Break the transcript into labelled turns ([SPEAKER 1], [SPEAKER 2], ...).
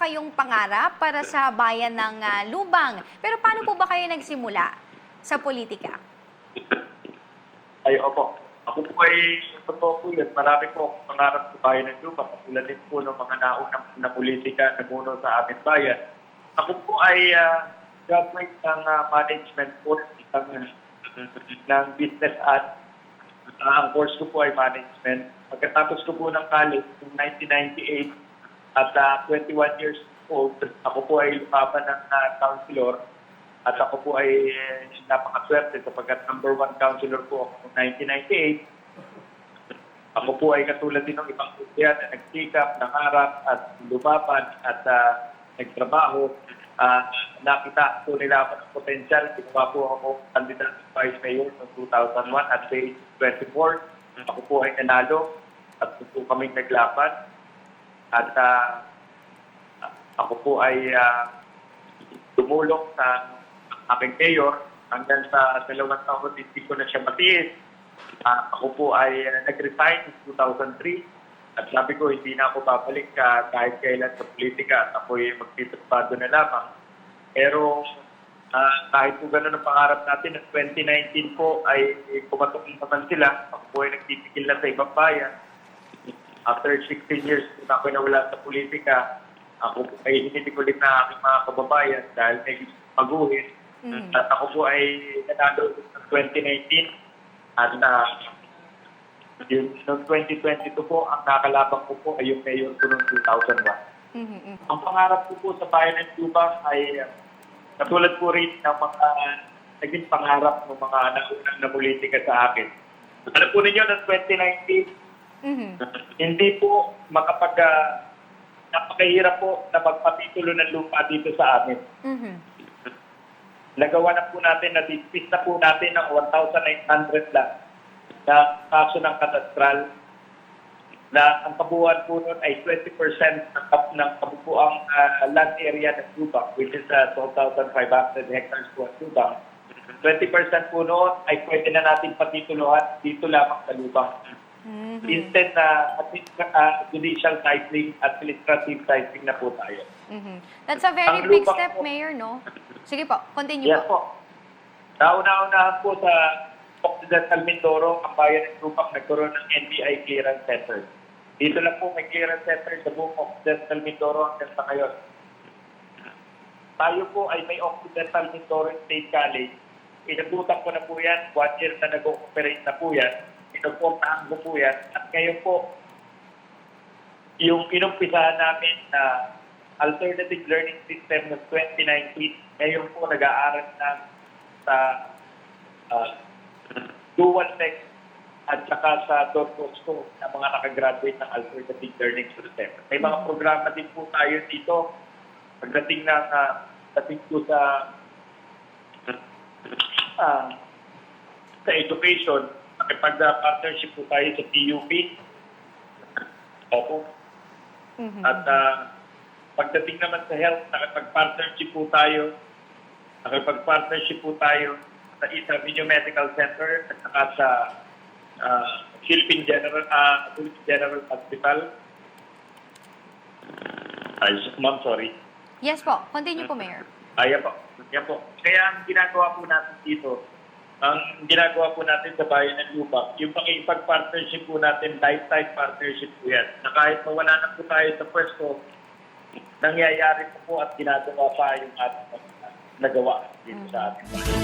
[SPEAKER 1] kayong pangarap para sa bayan ng ah, Lubang. Pero paano po ba kayo nagsimula sa politika?
[SPEAKER 2] Ay, opo. Ako po ay, totoo po yun, marami po akong pangarap sa bayan ng Lupa. Katulad din po ng mga naunang na politika na muno sa aming bayan. Ako po ay uh, graduate ng ah, management course ng, ng business at ah, ang course ko po ay management. Pagkatapos ko po ng college in 1998 at ah, 21 years old, ako po ay lumaban ng ah, counselor at ako po ay eh, napakaswerte sapagkat number one counselor po ako noong 1998. Ako po ay katulad din ng ibang kuya na nagsikap, nangarap at lumaban at ah, nagtrabaho. Ah, nakita po nila ako ng potensyal. Ginawa po ako kandidat sa vice mayor noong 2001 at 2024. Ako po ay nanalo at po kaming naglaban. At ah, ako po ay ah, tumulong sa aking mayor hanggang sa dalawang taon hindi ko na siya matiis. Ah, ako po ay uh, nag-resign in 2003 at sabi ko hindi na ako babalik ka kahit kailan sa politika at ako ay magtitupado na lamang. Pero ah, kahit po ganun ang pangarap natin, at 2019 po ay pumatok naman sila. Ako po ay nagtitigil na sa ibang bayan. After 16 years na ako nawala sa politika, ako po ay hinitikulin na aking mga kababayan dahil may paguhin.
[SPEAKER 1] Mhm.
[SPEAKER 2] At ako po ay nanalo ng 2019 at uh, yung noong 2022 po, ang nakalabang ko po ay yung mayor ko noong 2001.
[SPEAKER 1] Mhm, mhm.
[SPEAKER 2] Ang pangarap ko po sa bayan ng Tuba ay uh, katulad po rin ng mga naging pangarap ng mga naunang na politika sa akin. Alam po ninyo, noong 2019,
[SPEAKER 1] Mhm.
[SPEAKER 2] hindi po makapag ah, napakahirap po na magpatitulo ng lupa dito sa amin.
[SPEAKER 1] Mhm.
[SPEAKER 2] Nagawa na po natin, na-dispute na po natin ng 1,900 lang na kaso ng katastral na ang kabuuan po nun ay 20% ng, kap- ng kabuuang ah, land area ng Lubang, which is uh, 12,500 hectares po ang Lubang. 20% po noon ay pwede na natin patituluhan dito lamang sa Lubang.
[SPEAKER 1] Mhm.
[SPEAKER 2] Instead na uh, judicial titling, administrative titling na po tayo.
[SPEAKER 1] Mhm. That's a very
[SPEAKER 2] Ang
[SPEAKER 1] big step,
[SPEAKER 2] po-
[SPEAKER 1] Mayor, no? Sige po, continue
[SPEAKER 2] Yes
[SPEAKER 1] po.
[SPEAKER 2] po. Nauna-unahan po sa Occidental Mindoro, ang bayan ng Lupang nagkaroon ng NBI Clearance Center. Dito lang po may clearance center sa buong Occidental Mindoro hanggang sa ngayon. Tayo po ay may Occidental Mindoro State College. Inabutan ko na po yan. One year na nag-ooperate na po yan. Inupuntahan ko po yan. At ngayon po, yung inumpisahan namin na alternative learning system ng 2019, ngayon po nag-aaral na sa uh, dual tech at saka sa Don Bosco na mga nakagraduate ng alternative learning system. May mga programa din po tayo dito pagdating na uh, dating po sa ah, sa education, makipag-partnership po tayo sa PUP. Opo.
[SPEAKER 1] Mhm.
[SPEAKER 2] At ah, pagdating naman sa health, nakipag-partnership po tayo. Nakipag-partnership po tayo sa Isa Video Medical Center at saka sa uh, Philippine General uh, Philippine General Hospital. Ay, ma'am, sorry.
[SPEAKER 1] Yes po, continue po, Mayor.
[SPEAKER 2] Ayan po. Yan po. Kaya ang ginagawa po natin dito, ang ginagawa po natin sa bayan ng Lubak, yung pakipag-partnership po natin, lifetime partnership po yan, na kahit mawala na po tayo sa pwesto, nangyayari po po at ginagawa pa yung ating nagawa dito sa ating bayan.